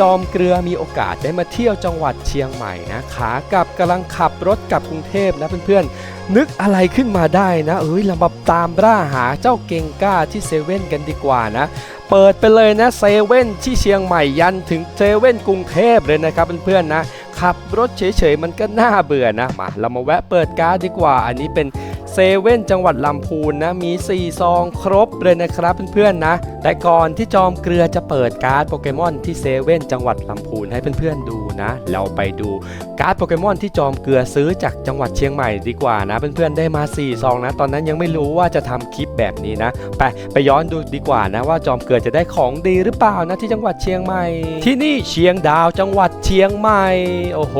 จอมเกลือมีโอกาสได้มาเที่ยวจังหวัดเชียงใหม่นะขากลับกำลังขับรถกลับกรุงเทพนะเพื่อนๆ นึกอะไรขึ้นมาได้นะ เอ้ยเรามาตามร่าหาเจ้าเก่งก้าที่เซเว่นกันดีกว่านะ เปิดไปเลยนะเซเว่นที่เชียงใหม่ยันถึงเซเว่นกรุงเทพเลยนะครับเพื่อนๆนะขับรถเฉยๆมันก็น่าเบื่อนะมาเรามาแวะเปิดการ์ดดีกว่า อันนี้เป็น เซเว่นจังหวัดลำพูนนะมี 4 ซองครบเลยนะครับเพื่อนๆนะ แต่ก่อนที่จอมเกลือจะเปิดการ์ดโปเกมอนที่เซเว่นจังหวัดลำพูนให้เพื่อนๆดูนะ เราไปดูการ์ดโปเกมอนที่จอมเกลือซื้อจากจังหวัดเชียงใหม่ดีกว่านะเพื่อนๆได้มา 4 ซองนะ ตอนนั้นยังไม่รู้ว่าจะทำคลิปแบบนี้นะ ไปไปย้อนดูดีกว่านะว่าจอมเกลือจะได้ของดีหรือเปล่านะที่จังหวัดเชียงใหม่ ที่นี่เชียงดาวจังหวัดเชียงใหม่โอ้โห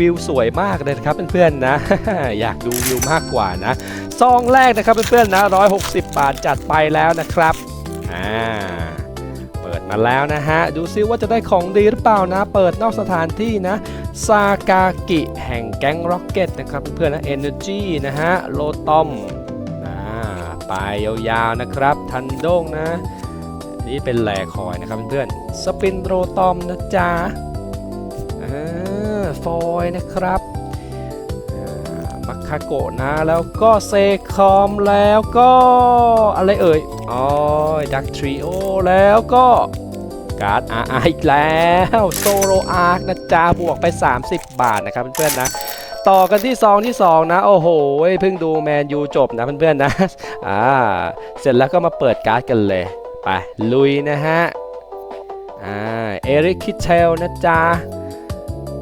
วิวสวยมากเลยนะครับเพื่อนๆนะ อยากดูวิวมากกว่านะซองแรกนะครับเพื่อนๆนะ 160 บาทจัดไปแล้วนะครับอ่าเปิดมาแล้วนะฮะ ดูซิว่าจะได้ของดีหรือเปล่านะ เปิดนอกสถานที่นะซากากิแห่งแก๊งร็อกเก็ตนะครับเพื่อนๆนะ Energy นะฮะโลตอมอ่าไปยาวๆนะครับ ทันโด้งนะนี่เป็นแหลคอยนะครับเพื่อนๆสปินโรตอมนะจ๊ะอ่าฟอยนะครับ คาโกะนะ แล้วก็เซคอมแล้วก็อะไรเอ่ยอ๋อดักทริโอแล้วก็การ์ดอาร์อีกแล้วโซโลอาร์นะจ๊ะบวกไป 30 บาทนะครับเพื่อนๆนะต่อกันที่ซองที่ 2 นะ โอ้โหเพิ่งดูแมนยูจบนะเพื่อนๆนะอ่าเสร็จแล้วก็มาเปิดการ์ดกันเลย ไป ลุยนะฮะอ่าเอริกคิเทลนะจ๊ะ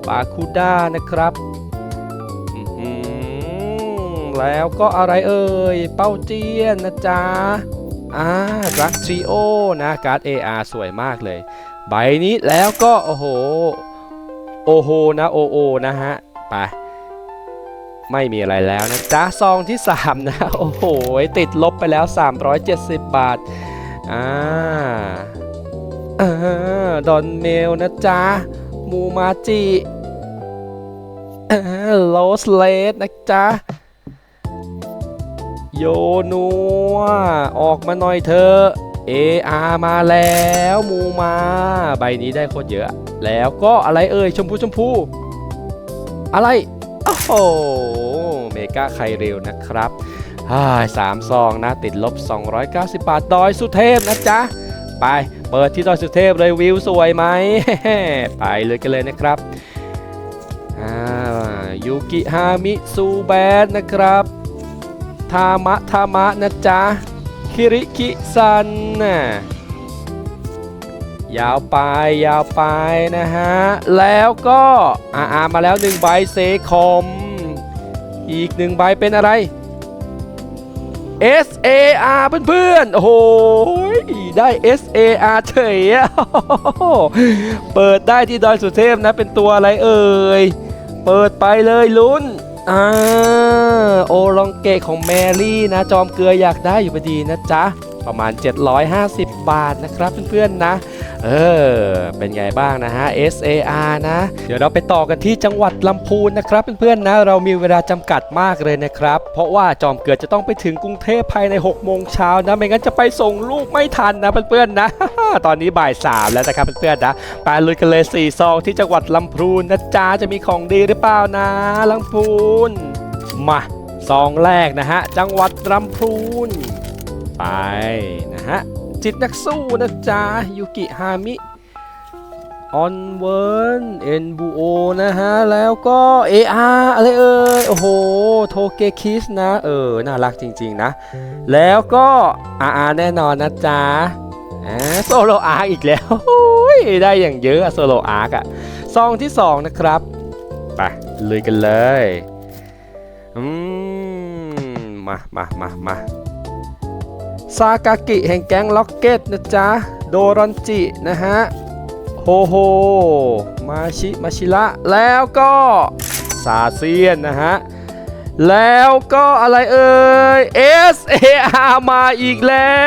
บาคูด้านะครับ แล้วก็อะไรเอ่ย เป้าเจียนนะจ๊ะอ่ารักทริโอนะการ์ด AR สวยมากเลย ใบนี้แล้วก็ โอ้โห โอโหนะโอโอนะฮะ ไป ไม่มีอะไรแล้วนะจ๊ะ ซองที่ 3 นะ โอ้โห ติดลบไปแล้ว 370 บาท อ่าอ่าดอนเมลนะจ๊ะ มูมาจิโลสเลสนะจ๊ะ โยนัวออกมาหน่อยเถอะ AR มาแล้วมูมาใบนี้ได้โคตรเยอะ แล้วก็อะไรเอ่ยชมพูชมพู อะไรโอ้โหเมกาไคเร็วนะครับฮ่าสามซองนะติดลบ 290 บาทดอยสุเทพนะจ๊ะ ไปเปิดที่ดอยสุเทพเลยวิวสวยไหม ไปเลยกันเลยนะครับอ่ายูกิฮามิซูแบนนะครับ ทามะทามะนะจ๊ะ คิริคิซันน่ะยาวไปยาวไปนะฮะ แล้วก็อาอามาแล้วหนึ่งใบเซคอม อีกหนึ่งใบเป็นอะไร S A R เพื่อนๆ โอ้โห ได้ S A R เฉยอะเปิดได้ที่ดอยสุเทพนะ เป็นตัวอะไรเอ่ย เปิดไปเลยลุ้น อ่าโอลองเกะของแมรี่นะ จอมเกลืออยากได้อยู่พอดีนะจ๊ะ ประมาณ 750 บาทนะครับเพื่อนๆนะ เออ เป็นไงบ้างนะฮะ SAR นะ เดี๋ยวเราไปต่อกันที่จังหวัดลำพูนนะครับเพื่อนๆนะเรามีเวลาจำกัดมากเลยนะครับ เพราะว่าจอมเกิดจะต้องไปถึงกรุงเทพภายใน6โมงเช้านะ ไม่งั้นจะไปส่งลูกไม่ทันนะเพื่อนๆนะ ตอนนี้บ่าย3แล้วนะครับเพื่อนๆนะไปลุยกันเลย4ซองที่จังหวัดลำพูนนะจ๊ะจะมีของดีหรือเปล่านะลำพูนมาซองแรกนะฮะจังหวัดลำพูนไปนะฮะ จิตนักสู้นะจ๊ะยูกิฮามิออนเวิร์นเอ็นบูโอนะฮะ แล้วก็ AR อาอะไรเอ่ย โอ้โห โทเกคิสนะ เออ น่ารักจริงๆนะ แล้วก็ RR แน่นอนนะจ๊ะโซโลอาร์อีกแล้ว ได้อย่างเยอะโซโลอาร์อะซองที่ 2 นะครับ ไปลุยกันเลย อืม มามามามา ซากากิแห่งแก๊งล็อกเก็ตนะจ๊ะ โดรอนจินะฮะ โฮโฮ มาชิมาชิระแล้วก็ซาเซียนนะฮะ แล้วก็อะไรเอ่ย S A R มาอีกแล้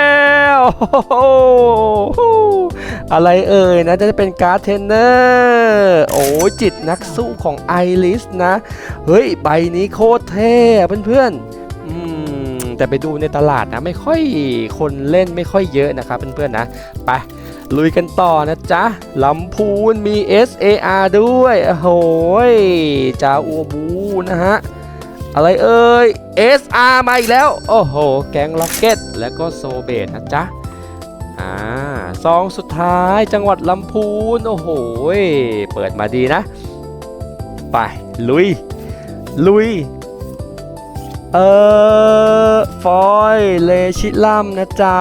วอะไรเอ่ยนะจะเป็นการ์ดเทนเนอร์โอ้จิตนักสู้ของไอริสนะ เฮ้ย ใบนี้โคตรเท่เพื่อนๆอืม แต่ไปดูในตลาดนะไม่ค่อยคนเล่นไม่ค่อยเยอะนะครับเพื่อนๆนะไปลุยกันต่อนะจ๊ะลำพูนมี SAR ด้วยโอ้โหยจาอัวบูนะฮะอะไรเอ่ย SR มาอีกแล้ว โอ้โห แก๊งล็อกเก็ต แล้วก็โซเบตนะจ๊ะ อ่าซองสุดท้ายจังหวัดลำพูน โอ้โห เปิดมาดีนะ ไป ลุย ลุย เออ ฟอยเลชิลัมนะจ๊ะ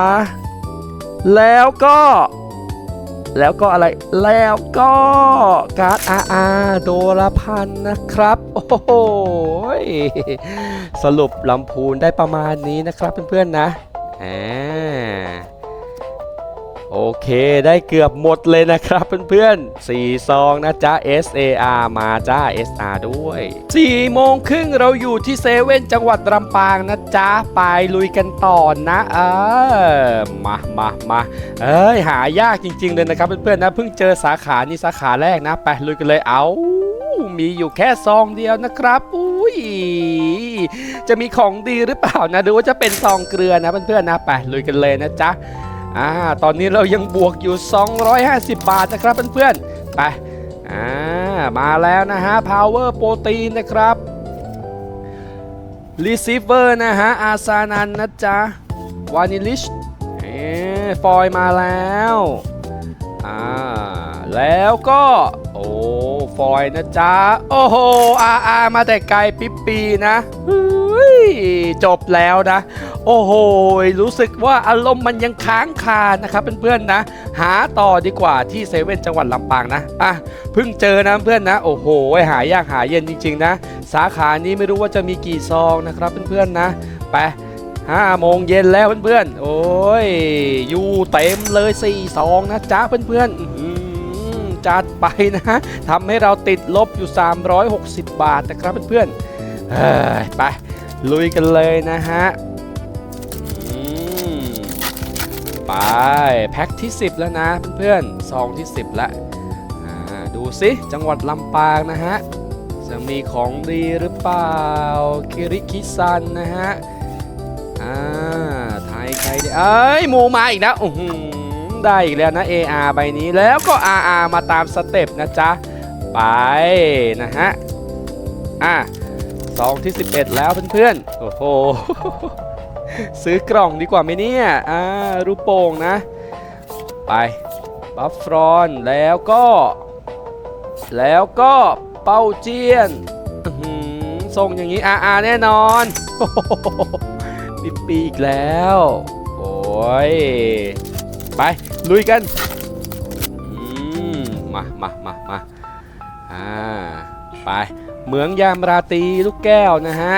แล้วก็ แล้วก็อะไร แล้วก็การ์ดอาอาโดรพันธ์นะครับ โอ้โหสรุปลำพูนได้ประมาณนี้นะครับเพื่อนๆนะอ่า โอเคได้เกือบหมดเลยนะครับเพื่อนๆ4ซองนะจ๊ะ SAR มาจ้า SR ด้วย4โมงครึ่งเราอยู่ที่เซเว่นจังหวัดลำปางนะจ๊ะ ไปลุยกันต่อนะ เออมามามาเอ้ยหายากจริง ๆ เลยนะครับเพื่อนๆนะเพิ่งเจอสาขานี้สาขาแรกนะ ไปลุยกันเลยเอามีอยู่แค่ซองเดียวนะครับอุ้ยจะมีของดีหรือเปล่านะดูว่าจะเป็นซองเกลือนะเพื่อนๆนะไปลุยกันเลยนะจ๊ะ อ่าตอนนี้เรายังบวกอยู่ 250 บาทนะครับเพื่อนๆไปอ่ามาแล้วนะฮะ power โปรตีนนะครับ receiver นะฮะ อาซานันนะจ๊ะวานิลิชเอ๊ฟอยมาแล้วอ่าแล้วก็ ฟอยนะจ๊ะ โอ้โหอาอามาแต่ไกลปิ๊บปีนะเฮ้ยจบแล้วนะ โอ้โห รู้สึกว่าอารมณ์มันยังค้างคานะครับเพื่อนๆนะ หาต่อดีกว่าที่เซเว่นจังหวัดลำปางนะ อะ เพิ่งเจอนะเพื่อนนะ โอ้โห หายากหายเย็นจริงๆนะ สาขานี้ไม่รู้ว่าจะมีกี่ซองนะครับเพื่อนๆนะ ไปห้าโมงเย็นแล้วเพื่อนๆ โอ้ย อยู่เต็มเลย4ซองนะจ๊ะเพื่อนๆอื้อหือจัด ไปนะทำให้เราติดลบอยู่ 360 บาทนะครับเพื่อนๆไปลุยกันเลยนะฮะไปแพ็คที่ 10 แล้วนะเพื่อนๆซองที่ 10 แล้วดูสิจังหวัดลำปางนะฮะจะมีของดีหรือเปล่าคิริคิซันนะฮะอ่าไทยใครด้เอ้ยหมูมาอีกนะอื้อหือ ได้อีกแล้วนะ AR ใบนี้แล้วก็ RR มาตามสเต็ปนะจ๊ะ ไปนะฮะ อะซองที่ 11 แล้วเพื่อนๆ โอ้โห ซื้อกล่องดีกว่าไหมเนี่ย อ่า รูปโป่งนะ ไปบัฟฟรอนแล้วก็ แล้วก็เป้าเจียนอื้อหือส่งอย่างนี้ RR แน่นอนปีปีอีกแล้ว โอ้ย ไปลุยกันมมามามามาอ่าไปเหมืองยามราตรีลูกแก้วนะฮะ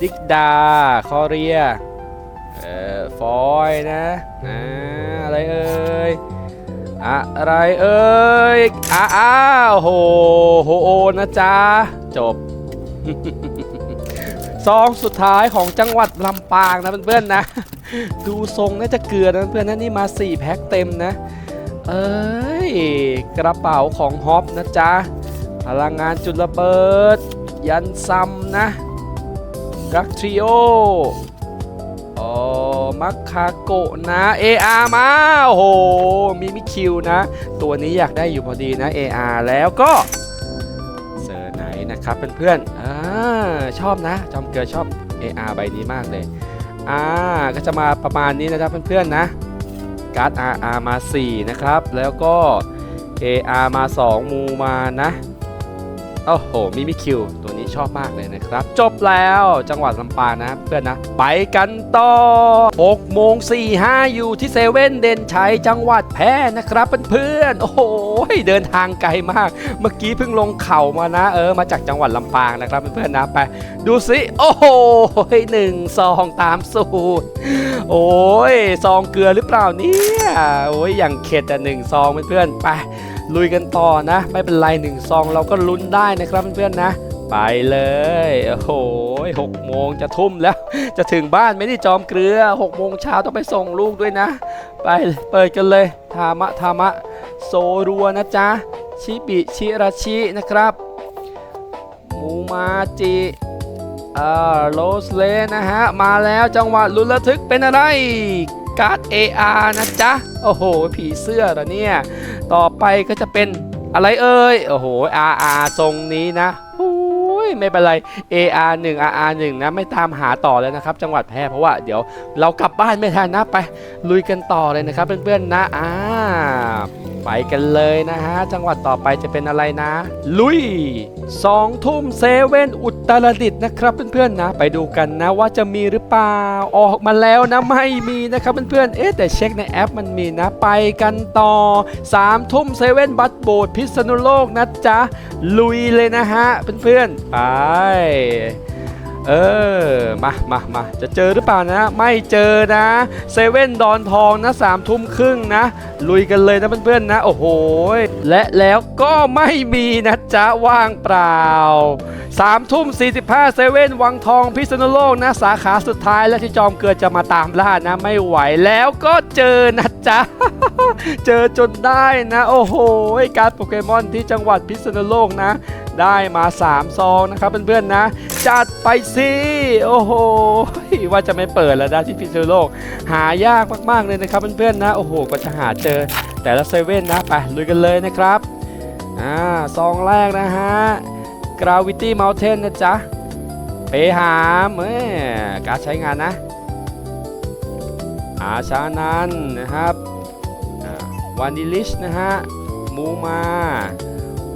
ดิกดา คอเรียเอ่อฟอยนะอ่าอะไรเอ่ยอะไรเอ่ยอ้าอ้าวโหโหโอนะจ๊ะ จบซองสุดท้ายของจังหวัดลำปางนะเพื่อนๆนะ ดูทรงน่าจะเกลือนะเพื่อนนะนี่มา 4 แพ็คเต็มนะ เอ้ย กระเป๋าของฮอปนะจ๊ะพลังงานจุดระเบิด ยันซัมนะกักทริโออ๋อมัคคาโกะนะ AR มา โอ้โห มีมิคิวนะ ตัวนี้อยากได้อยู่พอดีนะ AR แล้วก็เซอร์ไหนนะครับเพื่อนๆอชอบนะ จอมเกลือชอบ AR ใบนี้มากเลย อ่าก็จะมาประมาณนี้นะครับเพื่อนๆนะการ์ด RR มา 4 นะครับ แล้วก็ AR มา 2 มูมานะโอ้โหมิมิคิวตัว ชอบมากเลยนะครับ จบแล้วจังหวัดลำปางนะเพื่อนนะ ไปกันต่อ6โมง45 อยู่ที่เซเว่นเด่นชัยจังหวัดแพร่นะครับเพื่อนๆโอ้โหเดินทางไกลมาก เมื่อกี้เพิ่งลงเข่ามานะ เออมาจากจังหวัดลำปางนะครับเพื่อนๆนะไปดูสิโอ้โหหนึ่งซองตามสูตร โอ้ยซองเกลือหรือเปล่าเนี่ยโอ้ยอย่างเข็ดอะหนึ่งซองเพื่อนๆไปลุยกันต่อนะ ไม่เป็นไรหนึ่งซองเราก็ลุ้นได้นะครับเพื่อนๆนะ ไปเลย โอ้โหหกโมงจะทุ่มแล้ว จะถึงบ้านไม่ได้จอมเกลือหกโมงเช้าต้องไปส่งลูกด้วยนะ ไปเปิดกันเลยทามะทามะโซรัวนะจ๊ะ ชิบิชิราชินะครับมูมาจิอ่าโรสเลนะฮะ มาแล้วจังหวะลุ้นระทึกเป็นอะไรการ์ด AR นะจ๊ะ โอ้โห ผีเสื้อเหรอเนี่ย ต่อไปก็จะเป็นอะไรเอ่ย โอ้โห RR ทรงนี้นะโยไม่เป็นไร AR 1 RR 1นะไม่ตามหาต่อแล้วนะครับ จังหวัดแพร่เพราะว่าเดี๋ยวเรากลับบ้านไม่ทันนะไปลุยกันต่อเลยนะครับเพื่อนๆนะอ่า ไปกันเลยนะฮะ จังหวัดต่อไปจะเป็นอะไรนะ ลุยสองทุ่มเซเว่นอุตรดิตถ์นะครับเพื่อนๆนะ ไปดูกันนะว่าจะมีหรือเปล่า ออกมาแล้วนะไม่มีนะครับเพื่อนๆเอ๊ะแต่เช็คในแอปมันมีนะไปกันต่อ3ามทุ่มเซเว่นบัตโบดพิษณุโลกนะจ๊ะลุยเลยนะฮะเพื่อนๆไป เออ มามามาจะเจอหรือเปล่านะ ไม่เจอนะเซเว่นดอนทองนะสามทุ่มครึ่งนะ ลุยกันเลยนะเพื่อนๆนะ โอ้โห และแล้วก็ไม่มีนะจ๊ะ ว่างเปล่าสามทุ่มสี่สิบห้าเซเว่นวังทองพิษณุโลกนะ สาขาสุดท้ายและที่จอมเกิดจะมาตามล่านะ ไม่ไหวแล้วก็เจอนะจ๊ะ เจอจนได้นะ โอ้โห การโปเกมอนที่จังหวัดพิษณุโลกนะ ได้มา 3 ซองนะครับเพื่อนๆนะ จัดไปสิโอ้โหว่าจะไม่เปิดแล้วนะที่พิษณุโลก หายากมากๆเลยนะครับเพื่อนๆนะโอ้โหกว่าจะหาเจอ แต่ละเซเว่นนะไปลุยกันเลยนะครับอ่าซองแรกนะฮะ Gravity Mountain นะจ๊ะเปหามเอ้ยการใช้งานนะอาชานันนะครับวานิลิชนะฮะมูมา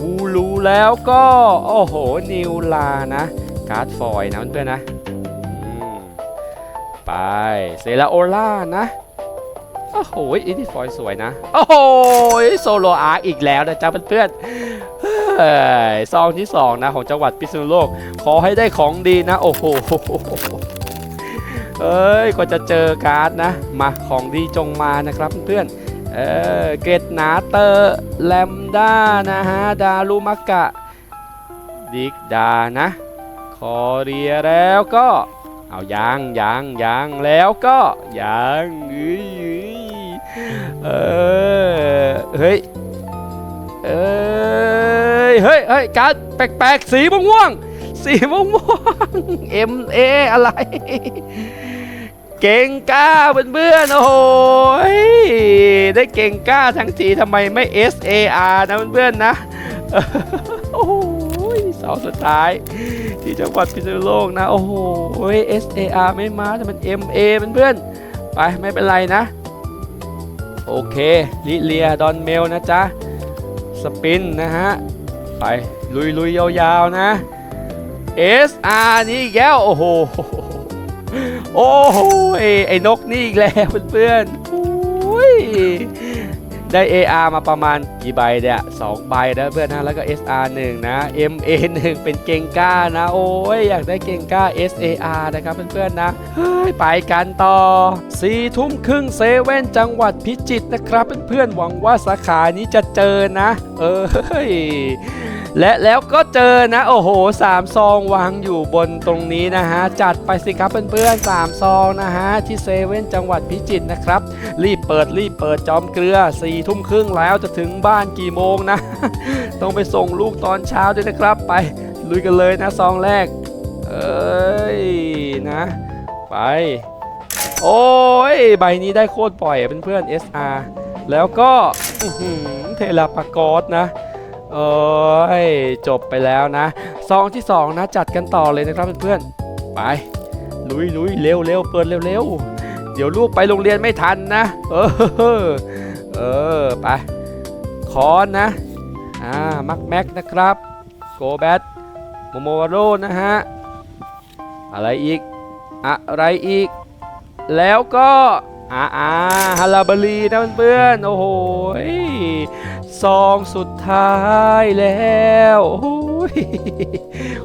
วูลูแล้วก็ โอ้โห นิวลานะ การ์ดฟอยนะเพื่อนๆนะไป เซราโอล่านะ โอ้โหอินดี้ฟอยสวยนะ โอ้โหโซโลอาร์อีกแล้วนะจ๊ะเพื่อนๆเฮ้ยซองที่ 2 นะ ของจังหวัดพิษณุโลก ขอให้ได้ของดีนะ โอ้โหเอ้ยกว่าจะเจอการ์ดนะ มาของดีจงมานะครับเพื่อนๆ เออเกตนาเตอร์แลมด้านะฮะ ดารุมักกะ ดิกดานะ คอเรียแล้วก็ เอายังยังยังแล้วก็ยังเอ้ยเอ้ยเฮ้ยเอ้ยเฮ้ยเฮ้ยการแปลกๆ สีม่วง สีม่วงๆ M A อะไร เก่งกล้าเพื่อนๆโอ้โหยได้เก่งกล้าทั้งทีทำไมไม่ S A R นะเพื่อนๆนะโอ้โหเสาสุดท้าย ที่จังหวัดพิษณุโลกนะ โอ้โห S A R ไม่มาแต่มัน M A เพื่อนๆไปไม่เป็นไรนะ โอเคลิเลียดอนเมลนะจ๊ะ สปินนะฮะ ไปลุยลุยาวๆนะ S R นี่อีกแล้วโอ้โห โอ้โหไอ้นกนี่อีกแล้วเพื่อนๆโอ้ยได้ AR มาประมาณกี่ใบเนี่ยสองใบนะเพื่อนนะแล้วก็ SR 1นะ MA 1เป็นเก่งก้านะ โอ้ยอยากได้เก่งก้า SAR นะครับเพื่อนๆนะเฮ้ยไปกันต่อสี่ทุ่มครึ่งเซเว่นจังหวัดพิจิตรนะครับเพื่อนๆหวังว่าสาขานี้จะเจอนะ เออเฮ้ย และแล้วก็เจอนะ โอ้โหสามซองวางอยู่บนตรงนี้นะฮะ จัดไปสิครับเพื่อนๆสามซองนะฮะ ที่เซเว่นจังหวัดพิจิตรนะครับ รีบเปิดรีบเปิดจอมเกลือสี่ทุ่มครึ่งแล้วจะถึงบ้านกี่โมงนะ ต้องไปส่งลูกตอนเช้าด้วยนะครับ ไปลุยกันเลยนะซองแรก เอ้ยนะ ไป โอ้ยใบนี้ได้โคตรปล่อยอะเพื่อนๆ SR แล้วก็เทเลปากอสนะ เอ้ยจบไปแล้วนะซองที่ 2 นะจัดกันต่อเลยนะครับเพื่อนๆไปลุยลุยเร็วเร็วเปิดเร็วเร็วเดี๋ยวลูกไปโรงเรียนไม่ทันนะ เออเออไปคอนนะอ่ามักแม็กนะครับโกแบทโมโมวาโรนะฮะอะไรอีก อะไรอีก แล้วก็อ่าอ่าฮาราบารีนะเพื่อนๆโอ้โหย ซองสุดท้ายแล้วโอ้ย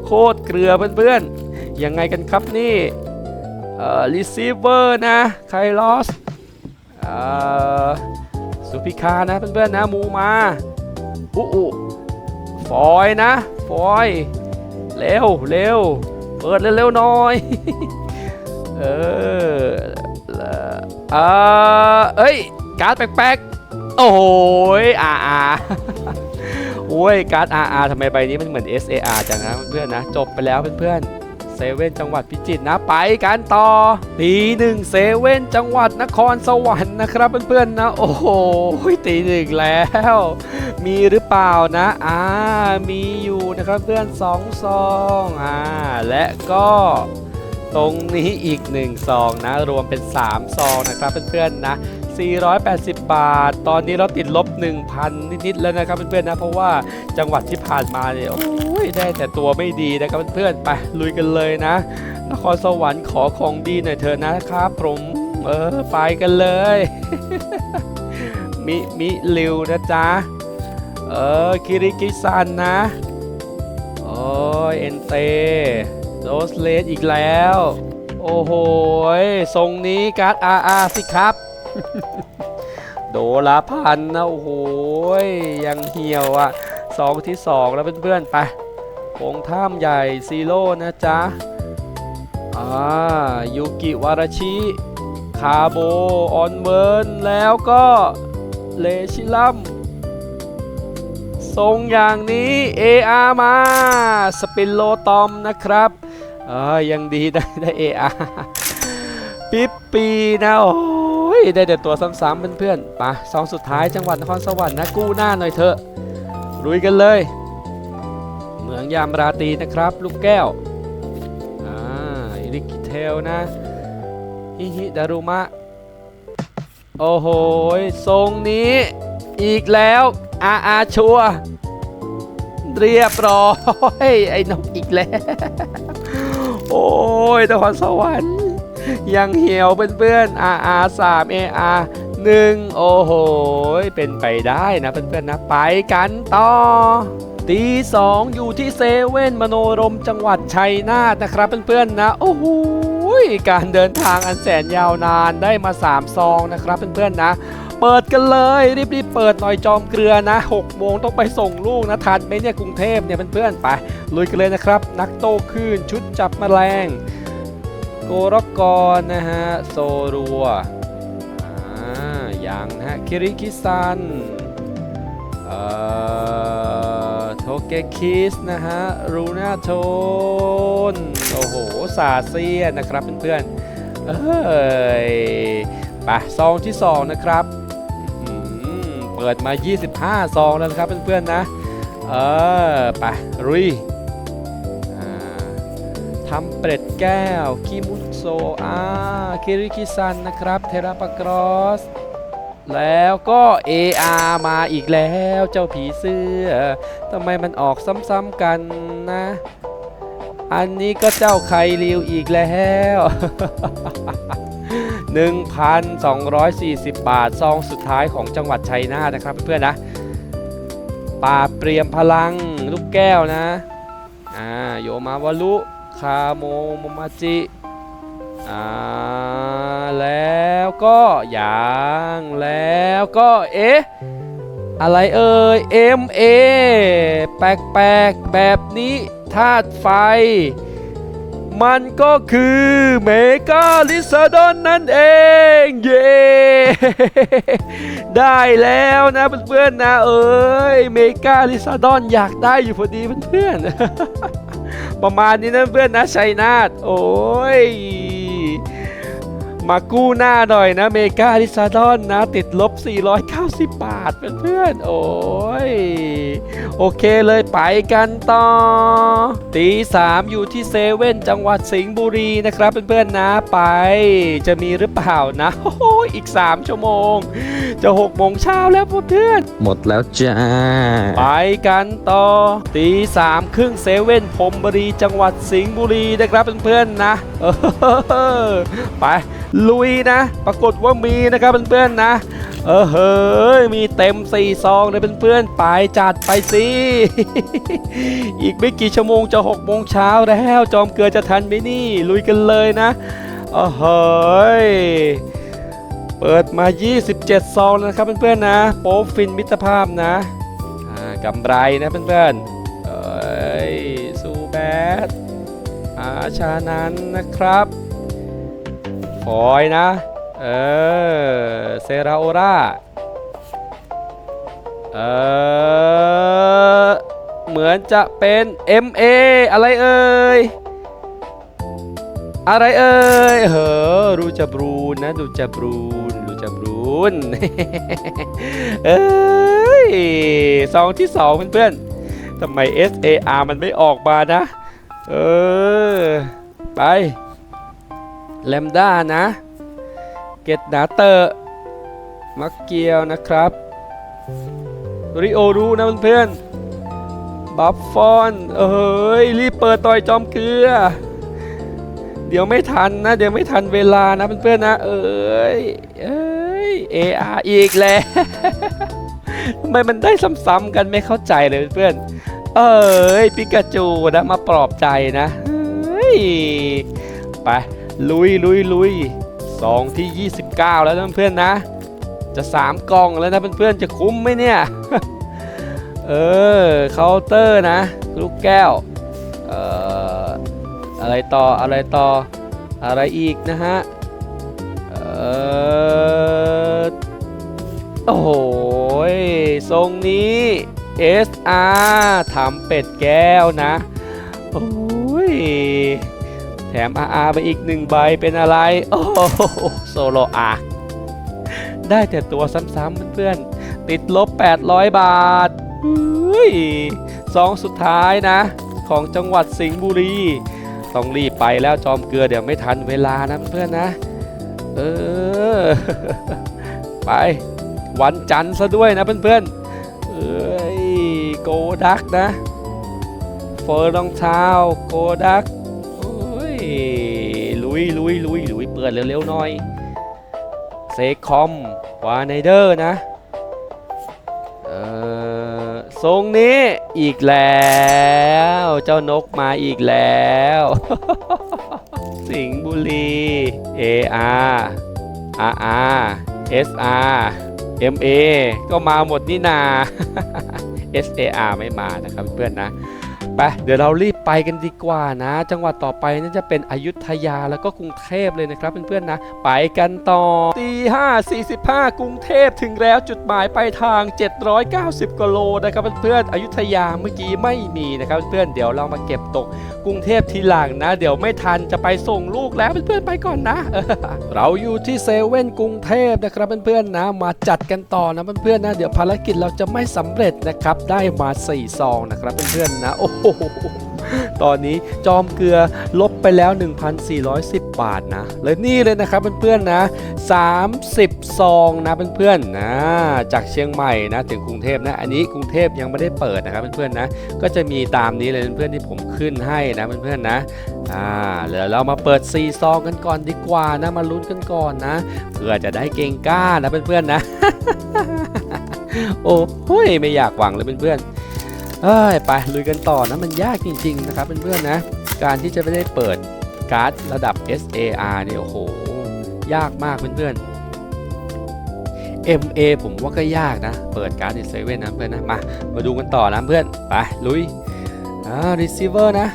โคตรเกลือเพื่อนๆ ยังไงกันครับนี่เอ่อรีเซิเวอร์นะไคลอสเอ่อสุพิคานะเพื่อนๆนะมูมาอุอุฟอยนะฟอยเร็วเร็วเปิดเร็วๆหน่อยเออแล้วเออเอ้ยการ์ดแปลกๆ โอ้ยอาอาโอ้ยการ์ดอาอาทำไมใบนี้มันเหมือน SAR จังนะเพื่อนๆนะ จบไปแล้วเพื่อนๆเซเว่นจังหวัดพิจิตรนะไปกันต่อตีหนึ่งเซเว่นจังหวัดนครสวรรค์นะครับเพื่อนๆนะ โอ้โหตีหนึ่งแล้ว มีหรือเปล่านะอ่ามีอยู่นะครับเพื่อนสองซองอ่าและก็ตรงนี้อีก1ซองนะ รวมเป็น 3 ซองนะครับเพื่อนๆนะ 480 บาท ตอนนี้เราติดลบ 1,000 นิดๆแล้วนะครับเพื่อนๆนะเพราะว่าจังหวัดที่ผ่านมาเนี่ยโอ้ยได้แต่ตัวไม่ดีนะครับเพื่อนๆไปลุยกันเลยนะนครสวรรค์ขอของดีหน่อยเถอะนะครับผมเออไปกันเลย มิมิลิวนะจ๊ะเออคิริกิซันนะโอ้ยเอ็นเตโรสเลสอีกแล้ว โอ้โหทรงนี้การ์ดอาร์อาสิครับ โดละพันนะ โอ้โหยยังเหี่ยวอะสองที่สองแล้วเพื่อนๆ ไปโงท่ามใหญ่ซีโร่นะจ๊ะ อ่ายูกิวาราชิ คาโบ ออนเวิร์น แล้วก็เลชิลัมทรงอย่างนี้ AR มา สปินโลตอมนะครับเออยังดีได้ได้ AR ปิ๊ปปีนะโอ้ ได้แต่ตัวซ้ำๆเพื่อนๆไปสองสุดท้ายจังหวัดนครสวรรค์นะกู้หน้าหน่อยเถอะลุยกันเลย เหมืองยามราตรีนะครับ ลูกแก้วอ่าอิริกิเทลนะฮิฮิดารุมะ โอ้โหทรงนี้อีกแล้วอาอาชัวเรียบร้อยไอ้นกอีกแล้ว โอ้ยนครสวรรค์ ยังเหี่ยวเพื่อนๆอาอาสามเออาหนึ่งโอ้โห เป็นไปได้นะเพื่อนๆนะ ไปกันต่อตีสองอยู่ที่เซเว่นมโนรมจังหวัดชัยนาทนะครับเพื่อนๆนะ โอ้โหการเดินทางอันแสนยาวนานได้มา 3 ซองนะครับเพื่อนๆนะ เปิดกันเลยรีบๆเปิดหน่อยจอมเกลือนะ6โมงต้องไปส่งลูกนะทันไหมเนี่ยกรุงเทพเนี่ยเพื่อนๆไปลุยกันเลยนะครับ นักโต้คลื่นชุดจับแมลง โกรกรนะฮะ โซรัวอ่ายังฮะ คิริคิซันเอ่อโทเกคิสนะฮะ รูนาโทน โอ้โห สาเซียนนะครับเพื่อนๆ เอ้ยไปซองที่2นะครับเปิดมา 25 ซองแล้วนะครับเพื่อนๆนะ เออไปรุย ทำเปร็ดแก้ว คิมุโซอาคิริคิซันนะครับ เทราปากรอส แล้วก็ AR มาอีกแล้วเจ้าผีเสื้อทำไมมันออกซ้ำๆกันนะ อันนี้ก็เจ้าไคริวอีกแล้ว 1,240 บาท ซองสุดท้ายของจังหวัดชัยนาทนะครับเพื่อนๆนะป่าเปรียมพลังลูกแก้วนะ อ่า โยมาวารุ คาโมโมมาจิอ่าแล้วก็ยังแล้วก็เอ๊ะอะไรเอ่ย MA แปลกๆ แบบนี้ธาตุไฟ มันก็คือเมกาลิซาดอนนั่นเอง เย้ได้แล้วนะเพื่อนๆนะเอ้ยเมกาลิซาดอนอยากได้อยู่พอดีเพื่อนๆ ประมาณนี้นะเพื่อนนะชัยนาทโอ้ย มากู้หน้าหน่อยนะเมกาลิซาดอนนะ ติดลบ 490 บาทเพื่อนๆ โอ้ย โอเคเลยไปกันต่อ ตีสามอยู่ที่เซเว่นจังหวัดสิงห์บุรีนะครับเพื่อนๆนะไป จะมีหรือเปล่านะโอ้โหอีก 3 ชั่วโมง จะ6โมงเช้าแล้วเพื่อนๆหมดแล้วจ้า ไปกันต่อ ตีสามครึ่งเซเว่นพรมบุรีจังหวัดสิงห์บุรีนะครับเพื่อนๆนะเออไปลุยนะ ปรากฏว่ามีนะครับเพื่อนๆนะ เออเฮ้ยมีเต็มสี่ซองเลยเพื่อนๆไปจัดไปสิอีกไม่กี่ชั่วโมงจะ6โมงเช้าแล้วจอมเกลือจะทันไหมนี่ ลุยกันเลยนะเออเฮ้ยเปิดมา 27 ซองนะครับเพื่อนๆนะโป๊ฟินมิตรภาพนะอ่ากำไรนะเพื่อนๆเอ้ยซูแบดอาชานันนะครับ ฟอยนะ เออ เซราโอราเออ เหมือนจะเป็น MA อะไรเอ่ย อะไรเอ่ยเฮ้อรูจะบรูนนะดูจะบรูนรูจะบรูนเอ้ยซองที่สองเพื่อนๆทำไม SAR มันไม่ออกมานะ เออ ไป แลมด้านะ เกตนาเตอร์มักเกียวนะครับริโอรู้นะเพื่อนบัฟฟอนเอ้ยรีบเปิดต่อยจอมเกลือ เดี๋ยวไม่ทันนะ เดี๋ยวไม่ทันเวลานะเพื่อนๆนะเอ้ยเอ้ย AR อีกแล้วทำไมมันได้ซ้ำๆกันไม่เข้าใจเลยเพื่อนเอ้ยปิกาจูนะมาปลอบใจนะเฮ้ยไป ลุยลุยลุยซองที่ 29 แล้วนะเพื่อนๆนะ จะ 3กล่องแล้วนะเพื่อนๆจะคุ้มไหมเนี่ย เออเคาน์เตอร์นะ ลูกแก้ว เอ่อ อะไรต่ออะไรต่ออะไรอีกนะฮะ เออโอ้โหยทรงนี้ SR ทำเป็ดแก้วนะ โอ้ย แถม RR ไปอีกหนึ่งใบเป็นอะไร โอ้โหโซโลอาร์ได้แต่ตัวซ้ำๆเพื่อนๆ ติดลบ 800 บาทอุ้ยซองสุดท้ายนะ ของจังหวัดสิงห์บุรี ต้องรีบไปแล้วจอมเกลือเดี๋ยวไม่ทันเวลานะเพื่อนนะ เออ ไป วันจันทร์ซะด้วยนะเพื่อนๆ เอ้ย โกดักนะเฟอร์รองเท้าโกดัก ลุยลุยลุยลุยเปิดเร็วๆหน่อยเซคอมวาไนเดอร์นะเออทรงนี้อีกแล้ว เจ้านกมาอีกแล้ว สิงห์บุรี AR RR SR MA ก็มาหมดนี่นา SAR ไม่มานะครับเพื่อนนะ ไป เดี๋ยวเรารีบ ไปกันดีกว่านะ จังหวัดต่อไปนั่นจะเป็นอยุธยาแล้วก็กรุงเทพเลยนะครับเพื่อนๆนะ ไปกันต่อตีห้าสี่สิบห้ากรุงเทพถึงแล้วจุดหมายปลายทาง 790กิโลนะครับเพื่อนๆอยุธยาเมื่อกี้ไม่มีนะครับเพื่อนๆเดี๋ยวเรามาเก็บตกกรุงเทพทีหลังนะ เดี๋ยวไม่ทันจะไปส่งลูกแล้วเพื่อนๆไปก่อนนะ เราอยู่ที่เซเว่นกรุงเทพนะครับเพื่อนๆนะ มาจัดกันต่อนะเพื่อนๆนะ เดี๋ยวภารกิจเราจะไม่สำเร็จนะครับได้มา4ซองนะครับเพื่อนๆนะโอ้โห ตอนนี้จอมเกลือลบไปแล้ว 1,410 บาทนะและนี่เลยนะครับเพื่อนๆนะ 30 ซองนะเพื่อนๆนะจากเชียงใหม่นะถึงกรุงเทพนะ อันนี้กรุงเทพยังไม่ได้เปิดนะครับเพื่อนๆนะก็จะมีตามนี้เลยเพื่อนๆที่ผมขึ้นให้นะเพื่อนๆนะอ่าเดี๋ยวเรามาเปิด4ซองกันก่อนดีกว่านะมาลุ้นกันก่อนนะเพื่อจะได้เก่งกล้านะเพื่อนๆนะ โอ้โหไม่อยากหวังเลยเพื่อนๆ เอ้ยไปลุยกันต่อนะมันยากจริง ๆ นะครับเพื่อนๆนะ การที่จะไม่ได้เปิดการ์ดระดับ SAR เนี่ยโอ้โห ยากมากเพื่อนๆ MA ผมว่าก็ยากนะ เปิดการ์ดในเซเว่นนะเพื่อนนะมามาดูกันต่อนะเพื่อนไปลุยอ่า receiver นะ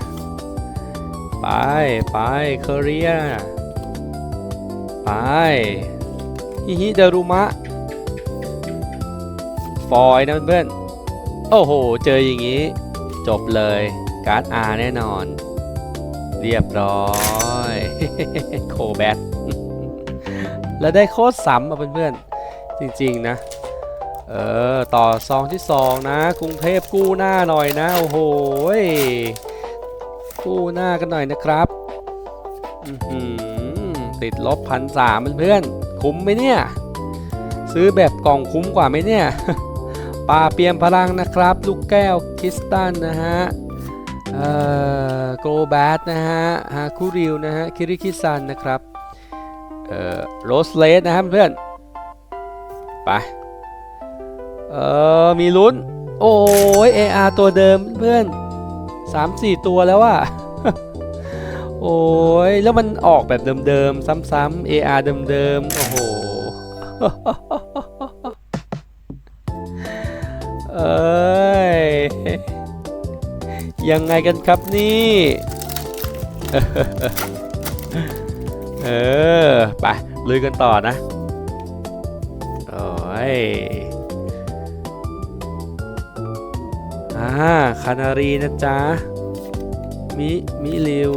ไปไปเคอรียไปฮิฮิเดรุมะ ฟอยนะเพื่อนๆ โอ้โห เจออย่างนี้ จบเลย การ์ด R แน่นอน เรียบร้อย โคแบท แล้วได้โคตรซ้ำอะเพื่อนๆ จริงๆนะ เออ ต่อซองที่2นะ กรุงเทพกู้หน้าหน่อยนะ โอ้โห กู้หน้ากันหน่อยนะครับติดลบพันสามเพื่อนๆ คุ้มไหมเนี่ย ซื้อแบบกล่องคุ้มกว่าไหมเนี่ย ปลาเปียมพลังนะครับ ลูกแก้วคริสตันนะฮะเอ่อโกลแบทนะฮะฮาคุริวนะฮะคิริคิซันนะครับเอ่อโรสเลสนะครับเพื่อนไปเอ่อมีลุ้น โอ้ย AR ตัวเดิมเพื่อน3-4ตัวแล้วอะโอ้ย แล้วมันออกแบบเดิมๆ ซ้ำๆ AR เดิมๆ โอ้โห ยังไงกันครับนี่ เออ ไปลุยกันต่อนะ โอ้ยอ่าคานารีนะจ๊ะ มิ มิลิว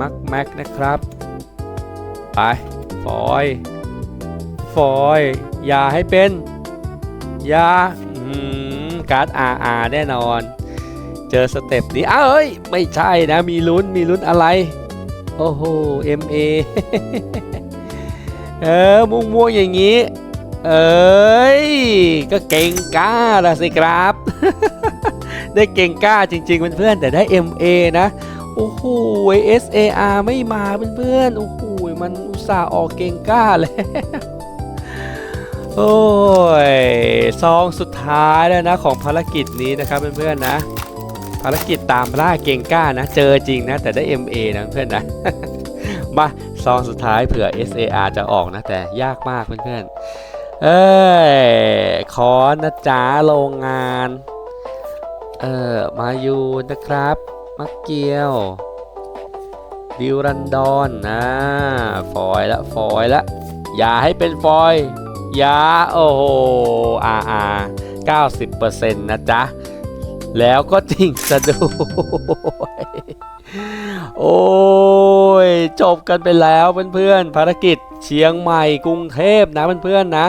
มักแม็กนะครับ ไป ฟอย ฟอย อย่าให้เป็น อย่าการ์ด RR แน่นอน เจอสเต็ปนี้อ้าวเอ้ย ไม่ใช่นะ มีลุ้น มีลุ้นอะไร โอ้โห MA เออ ม่วงๆอย่างนี้ เอ้ย ก็เก่งกล้าละสิครับ ได้เก่งกล้าจริงๆเพื่อนๆ แต่ได้ MA นะ โอ้โห SAR ไม่มาเพื่อนๆ โอ้โห มันอุตส่าห์ออกเก่งกล้าเลยโอ้ย ซองสุดท้ายแล้วนะของภารกิจนี้นะครับเพื่อนๆนะ ภารกิจตามล่าเก่งกล้านะ เจอจริงนะ แต่ได้ MA นะเพื่อนนะ มาซองสุดท้ายเผื่อ SAR จะออกนะ แต่ยากมากเพื่อนๆ เอ้ยขอนะจ๊ะโรงงาน เออมาอยู่นะครับ มักเกียวดิวรันดอนนะฟอยละฟอยละ อย่าให้เป็นฟอย อย่า โอ้โหอาอา90%นะจ๊ะ แล้วก็จริงซะด้วยโอ้ยจบกันไปแล้วเพื่อนๆภารกิจเชียงใหม่กรุงเทพนะเพื่อนๆนะ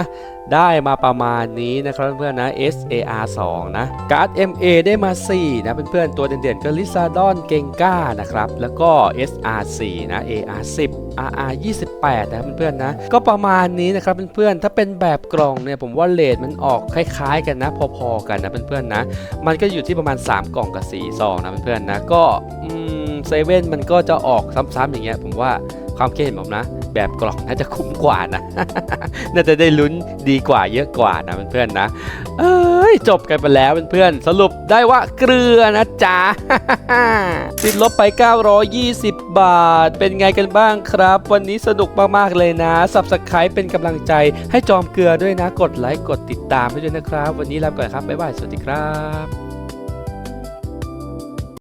ได้มาประมาณนี้นะครับเพื่อนๆนะ SAR 2นะการ์ด MA ได้มา 4 นะเพื่อนๆตัวเด่นๆก็ลิซาดอนเกงก้านะครับ แล้วก็ SR 4นะ AR 10 RR 28นะเพื่อนๆนะ ก็ประมาณนี้นะครับเพื่อนๆถ้าเป็นแบบกล่องเนี่ยผมว่าเลทมันออกคล้ายๆ กันนะ พอๆกันนะเพื่อนๆนะ มันก็อยู่ที่ประมาณ 3 กล่องกับ4ซองนะเพื่อนๆนะก็เซเว่นมันก็จะออกซ้ำๆอย่างเงี้ยผมว่า ความคิดเห็นผมนะ แบบกล่องน่าจะคุ้มกว่านะ น่าจะได้ลุ้นดีกว่าเยอะกว่านะเพื่อนๆนะ เอ้ยจบกันไปแล้วเพื่อนๆสรุปได้ว่าเกลือนะจ๊ะติดลบไป 920 บาท เป็นไงกันบ้างครับ วันนี้สนุกมากๆเลยนะ Subscribe เป็นกำลังใจให้จอมเกลือด้วยนะ กดไลค์กดติดตามให้ด้วยนะครับ วันนี้ลาไปก่อนครับบ๊ายบายสวัสดีครับ